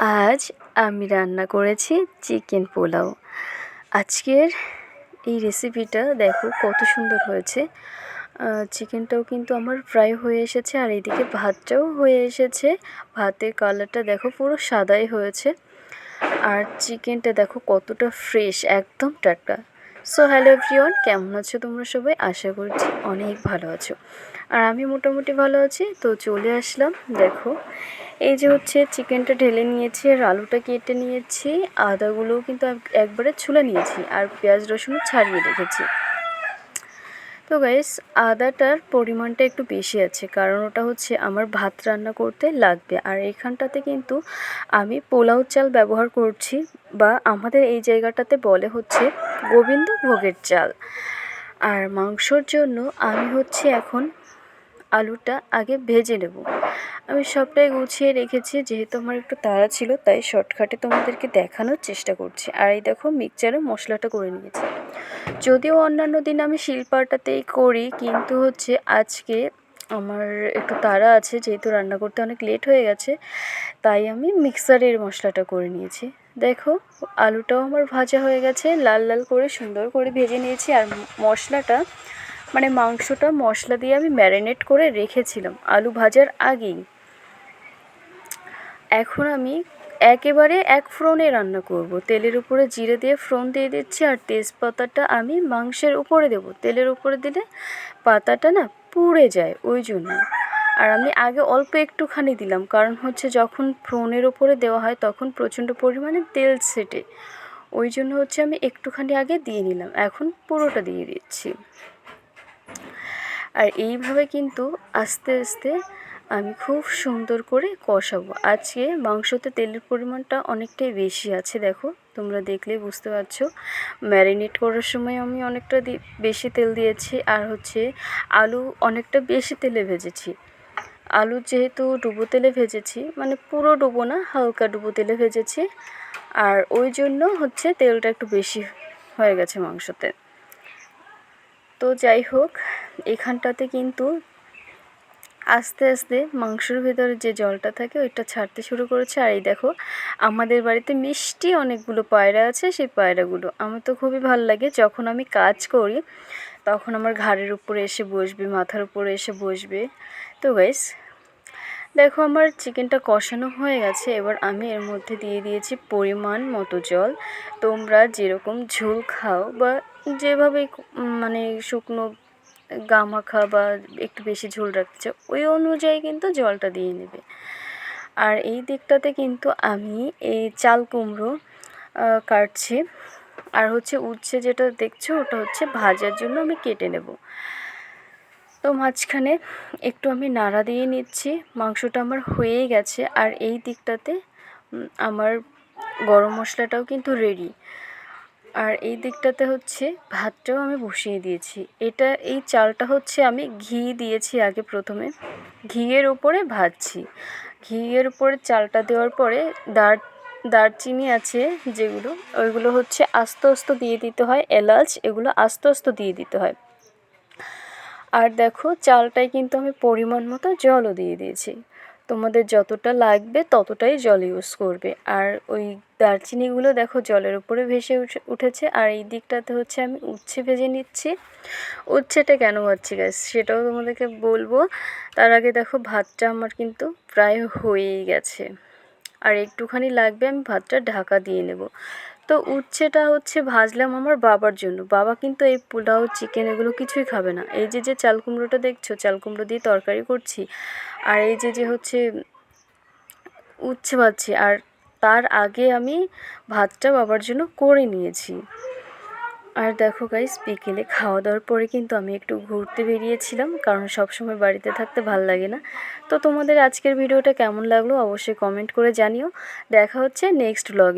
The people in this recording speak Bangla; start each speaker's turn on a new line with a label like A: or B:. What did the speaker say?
A: আজ আমি রান্না করেছি চিকেন পোলাও। আজকের এই রেসিপিটা দেখো কত সুন্দর হয়েছে। চিকেনটাও কিন্তু আমার ফ্রাই হয়ে এসেছে আর এইদিকে ভাতটাও হয়ে এসেছে। ভাতের কালারটা দেখো পুরো সাদাই হয়েছে। আর চিকেনটা দেখো কতটা ফ্রেশ একদম টাটকা। সো হ্যালো এভরিওয়ান কেমন আছো তোমরা সবাই? আশা করছি অনেক ভালো আছো। আর আমি মোটামুটি ভালো আছি, তো চলে আসলাম। দেখো, এই যে হচ্ছে চিকেনটা ঢেলে নিয়েছি, আর আলুটা কেটে নিয়েছি, আদাগুলোও কিন্তু একবারে ছুলে নিয়েছি, আর পেঁয়াজ রসুন ছাড়িয়ে রেখেছি। তো গাইস আদাটার পরিমাণটা একটু বেশি আছে, কারণ ওটা হচ্ছে আমার ভাত রান্না করতে লাগবে। আর এখানটাতে কিন্তু আমি পোলাও চাল ব্যবহার করছি, বা আমাদের এই জায়গাটাতে বলে হচ্ছে গোবিন্দ ভোগের চাল। আর মাংসর জন্য আমি হচ্ছে এখন আলুটা আগে ভেজে নেব। আমি সবটাই গুছিয়ে রেখেছি, যেহেতু আমার একটু তাড়া ছিল, তাই শর্টকাটে তোমাদেরকে দেখানোর চেষ্টা করছি। আর এই দেখো মিক্সচারে মশলাটা করে নিয়েছি। যদিও অন্যান্য দিন আমি শিলপাটাতেই করি, কিন্তু হচ্ছে আজকে আমার একটু তাড়া আছে, যেহেতু রান্না করতে অনেক লেট হয়ে গেছে, তাই আমি মিক্সারের মশলাটা করে নিয়েছি। দেখো, আলুটাও আমার ভাজা হয়ে গেছে, লাল লাল করে সুন্দর করে ভেজে নিয়েছি, আর মশলাটা মানে মাংসটা মশলা দিয়ে আমি ম্যারিনেট করে রেখেছিলাম, আলু ভাজার আগেই। এখন আমি একেবারে এক ফ্রনে রান্না করব। তেলের উপরে জিরে দিয়ে ফ্রন দিয়ে দিচ্ছি আর তেজপাতাটা আমি মাংসের উপরে দেব। তেলের উপরে দিলে পাতাটা না পুড়ে যায়, ওই জন্য। আর আমি আগে অল্প একটুখানি দিলাম, কারণ হচ্ছে যখন ফ্রনের ওপরে দেওয়া হয় তখন প্রচণ্ড পরিমাণে তেল সেটে ওই জন্য হচ্ছে আমি একটুখানি আগে দিয়ে নিলাম। এখন পুরোটা দিয়ে দিচ্ছি। আর এইভাবে কিন্তু আস্তে আস্তে আমি খুব সুন্দর করে কষাবো। আজকে মাংসতে তেলের পরিমাণটা অনেকটাই বেশি আছে, দেখো। তোমরা দেখলেই বুঝতে পারছ। ম্যারিনেট করার সময় আমি অনেকটা বেশি তেল দিয়েছি। আর হচ্ছে আলু অনেকটা বেশি তেলে ভেজেছি। আলু যেহেতু ডুবো তেলে ভেজেছি মানে পুরো ডুবো না, হালকা ডুবো তেলে ভেজেছি। আর ওই জন্য হচ্ছে তেলটা একটু বেশি হয়ে গেছে মাংসতে। তো যাই হোক, এখানটাতে কিন্তু আস্তে আস্তে মাংসর ভেতরে যে জলটা থাকে ওইটা ছাড়তে শুরু করেছে। আর এই দেখো, আমাদের বাড়িতে মিষ্টি অনেকগুলো পায়রা আছে, সেই পায়রাগুলো। আমার তো খুবই ভালো লাগে। যখন আমি কাজ করি, তখন আমার ঘাড়ের উপরে এসে বসবে, মাথার উপরে এসে বসবে। তো গাইস দেখো আমার চিকেনটা কষানো হয়ে গেছে, এবার আমি এর মধ্যে দিয়ে দিয়েছি পরিমাণ মতো জল। তোমরা যেরকম ঝোল খাও বা যেভাবে মানে শুকনো গা মাখা বা একটু বেশি ঝোল রাখতে চাও, ওই অনুযায়ী কিন্তু জলটা দিয়ে নেবে। আর এই দিকটাতে কিন্তু আমি এই চাল কুমড়ো কাটছি। আর হচ্ছে উচ্ছে যেটা দেখছ ওটা হচ্ছে ভাজার জন্য আমি কেটে নেব। তো মাঝখানে একটু আমি নাড়া দিয়ে নিচ্ছি। মাংসটা আমার হয়েই গেছে আর এই দিকটাতে আমার গরম মশলাটাও কিন্তু রেডি আর এই দিকটাতে হচ্ছে ভাতটাও আমি বসিয়ে দিয়েছি। এটা, এই চালটা হচ্ছে আমি ঘি দিয়েছি আগে প্রথমে। ঘিয়ের ওপরে ভাজছি। ঘিয়ের উপরে চালটা দেওয়ার পরে দার, দারচিনি আছে যেগুলো, ওইগুলো হচ্ছে আস্তে আস্তে দিয়ে দিতে হয়, এলাচ এগুলো আস্তে আস্তে দিয়ে দিতে হয়। আর দেখো, চালটায় কিন্তু আমি পরিমাণ মতো জলও দিয়ে দিয়েছি। তোমাদের যতটা লাগবে ততটাই জল ইউজ করবে। আর ওই দারচিনিগুলো দেখো, জলের উপরে ভেসে উঠেছে। আর এই দিকটাতে হচ্ছে আমি উচ্ছে ভেজে নিচ্ছি। উচ্ছেটা কেন ভাজছি গাছ সেটাও তোমাদেরকে বলব। তার আগে দেখো, ভাতটা আমার কিন্তু প্রায় হয়েই গেছে। আর একটুখানি লাগবে, আমি ভাতটা ঢাকা দিয়ে নেব। তো উচ্ছেটা হচ্ছে ভাজলাম আমার বাবার জন্য। বাবা কিন্তু এই পোলাও চিকেন এগুলো কিছুই খাবে না। এই যে যে চাল কুমড়োটা দেখছ, চাল কুমড়ো দিয়ে তরকারি করছি, আর এই যে যে হচ্ছে উচ্ছে ভাজছি, আর তার আগে আমি ভাতটা বাবার জন্য করে নিয়েছি। আর দেখো গাইস বিকেলে খাওয়া দাওয়ার পরে কিন্তু আমি একটু ঘুরতে বেরিয়েছিলাম, কারণ সবসময় বাড়িতে থাকতে ভালো লাগে না। তো তোমাদের আজকের ভিডিওটা কেমন লাগল অবশ্যই কমেন্ট করে জানিও। দেখা হচ্ছে নেক্সট ব্লগ